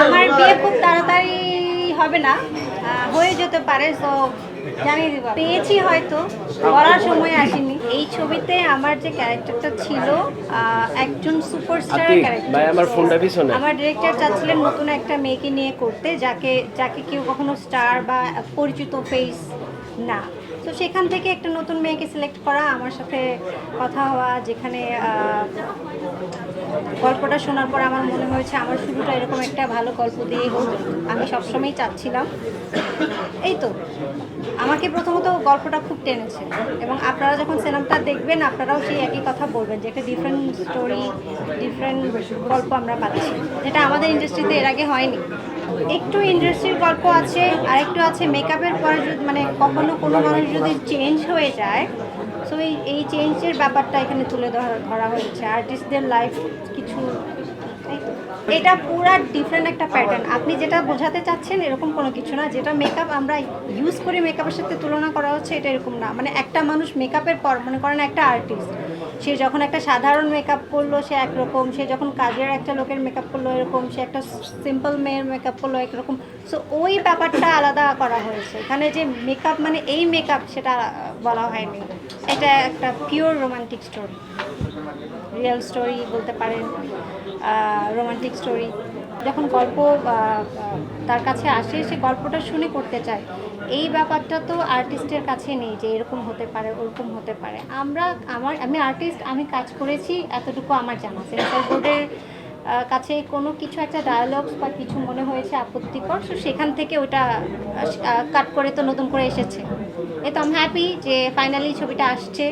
আমার বিয়ে খুব তাড়াতাড়ি হবে না হয়ে যেতে পারে তো দিব। পেয়েছি হয়তো বলার সময় আসেনি। এই ছবিতে আমার যে ক্যারেক্টারটা ছিল একজন সুপারস্টার ক্যারেক্টার আমার ফোনটা পিছনে। আমার ডিরেক্টর চাচ্ছিলেন নতুন একটা মেয়েকে নিয়ে করতে যাকে যাকে কেউ কখনো স্টার বা পরিচিত ফেস না। তো সেখান থেকে একটা নতুন মেয়েকে সিলেক্ট করা আমার সাথে কথা হওয়া যেখানে গল্পটা শোনার পর আমার মনে হয়েছে, আমার শুরুটা এরকম একটা ভালো গল্প দিয়ে হোক, আমি সবসময়ই চাচ্ছিলাম। এই তো, আমাকে প্রথমত গল্পটা খুব টেনেছে এবং আপনারা যখন সিনেমাটা দেখবেন, আপনারাও সেই একই কথা বলবেন যে একটা ডিফারেন্ট স্টোরি ডিফারেন্ট গল্প আমরা পাচ্ছি। যেটা আমাদের ইন্ডাস্ট্রিতে এর আগে হয়নি। একটু ইন্ডাস্ট্রির গল্প আছে আর একটু আছে মেকআপের পরে মানে কখনো কোনো মানুষ যদি চেঞ্জ হয়ে যায় সো এই এই চেঞ্জের ব্যাপারটা এখানে তুলে ধরা হয়েছে। আর্টিস্টদের লাইফ কিছু। এটা পুরা ডিফারেন্ট একটা প্যাটার্ন আপনি যেটা বোঝাতে চাচ্ছেন এরকম কোনো কিছু না। যেটা মেকআপ আমরা ইউজ করে মেকআপের সাথে তুলনা করা হচ্ছে, এটা এরকম না। মানে একটা মানুষ মেকআপের পর, মনে করেন একটা আর্টিস্ট সে যখন একটা সাধারণ মেকআপ করল, সে একরকম। সে যখন কাজের একটা লোকের মেকআপ করল, এরকম। সে একটা সিম্পল মেয়ের মেকআপ করল, একরকম। সো ওই ব্যাপারটা আলাদা করা হয়েছে। এখানে যে মেকআপ মানে এই মেকআপ সেটা বলা হয়নি। এটা একটা pure romantic story real story বলতে পারেন রোমান্টিক স্টোরি যখন গল্প তার কাছে আসে, সে গল্পটা শুনে করতে চায়। এই ব্যাপারটা তো আর্টিস্টের কাছে নেই যে এরকম হতে পারে, ওরকম হতে পারে। আমরা, আমার, আমি আর্টিস্ট, আমি কাজ করেছি, এতটুকু আমার জানা সেন্সার বোর্ডের কাছে কোনো কিছু একটা ডায়ালগস বা কিছু মনে হয়েছে আপত্তিকর, তো সেখান থেকে ওটা কাট করে তো নতুন করে এসেছে। এ তো আমি হ্যাপি যে ফাইনালি ছবিটা আসছে।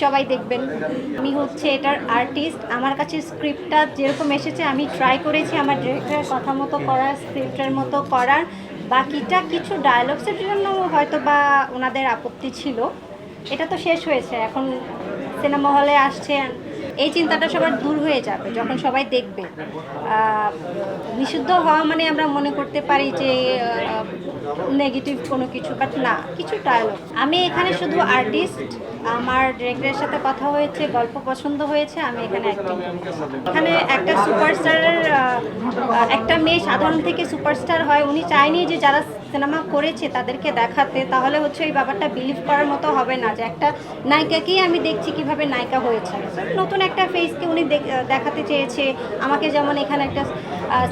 সবাই দেখবেন। আমি হচ্ছে এটার আর্টিস্ট আমার কাছে স্ক্রিপ্টটা যেরকম এসেছে, আমি ট্রাই করেছি আমার ডিরেক্টরের কথা মতো করার স্ক্রিপ্টের মতো করার। বাকিটা কিছু ডায়লগসের জন্য হয়তো বা ওনাদের আপত্তি ছিল। এটা তো শেষ হয়েছে। এখন সিনেমা হলে আসছে এই চিন্তাটা সবার দূর হয়ে যাবে যখন সবাই দেখবে। নিষিদ্ধ হওয়া মানে আমরা মনে করতে পারি যে নেগেটিভ কোনো কিছু বাট না কিছু ডায়লগ আমি এখানে শুধু আর্টিস্ট আমার ডিরেক্টরের সাথে কথা হয়েছে, গল্প পছন্দ হয়েছে, আমি এখানে এখানে একটা সুপারস্টারের একটা মেয়ে সাধারণ থেকে সুপারস্টার হয়, উনি চায়নি যে যারা সিনেমা করেছে তাদেরকে দেখাতে, তাহলে হচ্ছে ওই ব্যাপারটা বিলিভ করার মতো হবে না যে একটা নায়িকাকেই আমি দেখছি কীভাবে নায়িকা হয়েছে। নতুন একটা ফেসকে উনি দেখ- দেখাতে চেয়েছে। আমাকে যেমন এখানে একটা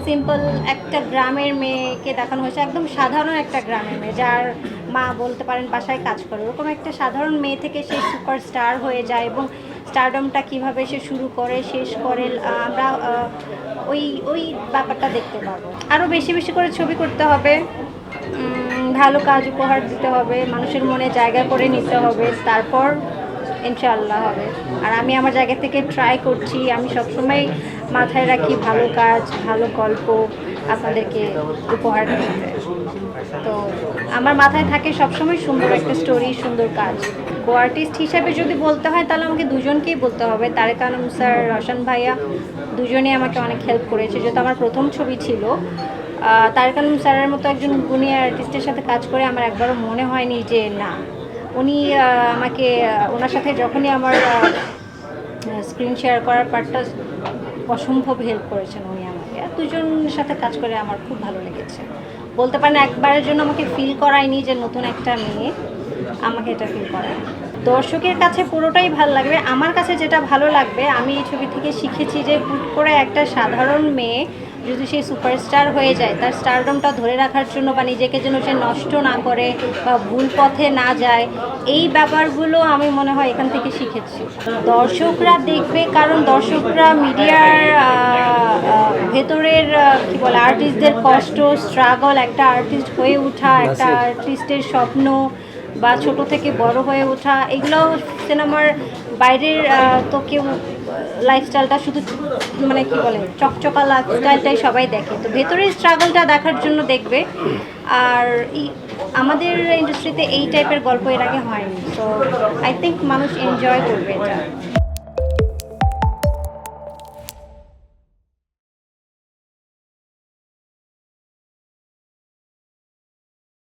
সিম্পল একটা গ্রামের মেয়েকে দেখানো হয়েছে, একদম সাধারণ একটা গ্রামের মেয়ে, যার মা বলতে পারেন বাসায় কাজ করে। ওরকম একটা সাধারণ মেয়ে থেকে সে সুপারস্টার হয়ে যায় এবং স্টারডমটা কীভাবে সে শুরু করে, শেষ করে আমরা ওই ওই ব্যাপারটা দেখতে পাবো। আরও বেশি বেশি করে ছবি করতে হবে। ভালো কাজ উপহার দিতে হবে, মানুষের মনে জায়গা করে নিতে হবে, তারপর ইনশাআল্লাহ হবে। আর আমি আমার জায়গা থেকে ট্রাই করছি, আমি সবসময় মাথায় রাখি ভালো কাজ, ভালো গল্প, আপনাদেরকে উপহার দিতে আমার মাথায় থাকে সবসময় সুন্দর একটা স্টোরি সুন্দর কাজ। কো আর্টিস্ট হিসাবে যদি বলতে হয়, তাহলে আমাকে দুজনকেই বলতে হবে। তারেক আলম স্যার, রশন ভাইয়া, দুজনেই আমাকে অনেক হেল্প করেছে। যেহেতু আমার প্রথম ছবি ছিল তারেক আলম স্যারের মতো একজন গুণী আর্টিস্টের সাথে কাজ করে আমার একবারও মনে হয়নি যে না। উনি আমাকে, ওনার সাথে যখনই আমার স্ক্রিন শেয়ার করার পার্টটা অসম্ভব হেল্প করেছেন উনি দুজনের সাথে কাজ করে আমার খুব ভালো লেগেছে। বলতে পারেন একবারের জন্য আমাকে ফিল করায়নি যে নতুন একটা মেয়ে আমাকে এটা ফিল করায়। দর্শকের কাছে পুরোটাই ভালো লাগবে। আমার কাছে যেটা ভালো লাগবে, আমি এই ছবি থেকে শিখেছি যে হুট করে একটা সাধারণ মেয়ে যদি সে সুপারস্টার হয়ে যায়, তার স্টারডমটা ধরে রাখার জন্য বা নিজেকে যেন সে নষ্ট না করে বা ভুল পথে না যায়, এই ব্যাপারগুলো আমি মনে হয় এখান থেকে শিখেছি। দর্শকরা দেখবে, কারণ দর্শকরা মিডিয়ার বলে আর্টিস্টদের কষ্ট স্ট্রাগল একটা আর্টিস্ট হয়ে ওঠা একটা আর্টিস্টের স্বপ্ন বা ছোট থেকে বড় হয়ে ওঠা এগুলো সিনেমার বাইরের তো কেউ লাইফস্টাইলটা শুধু মানে কি বলে চকচকা লাইফস্টাইলটাই সবাই দেখে। তো ভেতরের স্ট্রাগলটা দেখার জন্য দেখবে। আর আমাদের ইন্ডাস্ট্রিতে এই টাইপের গল্প এর আগে হয়নি। তো আই থিঙ্ক মানুষ এনজয় করবে এটা।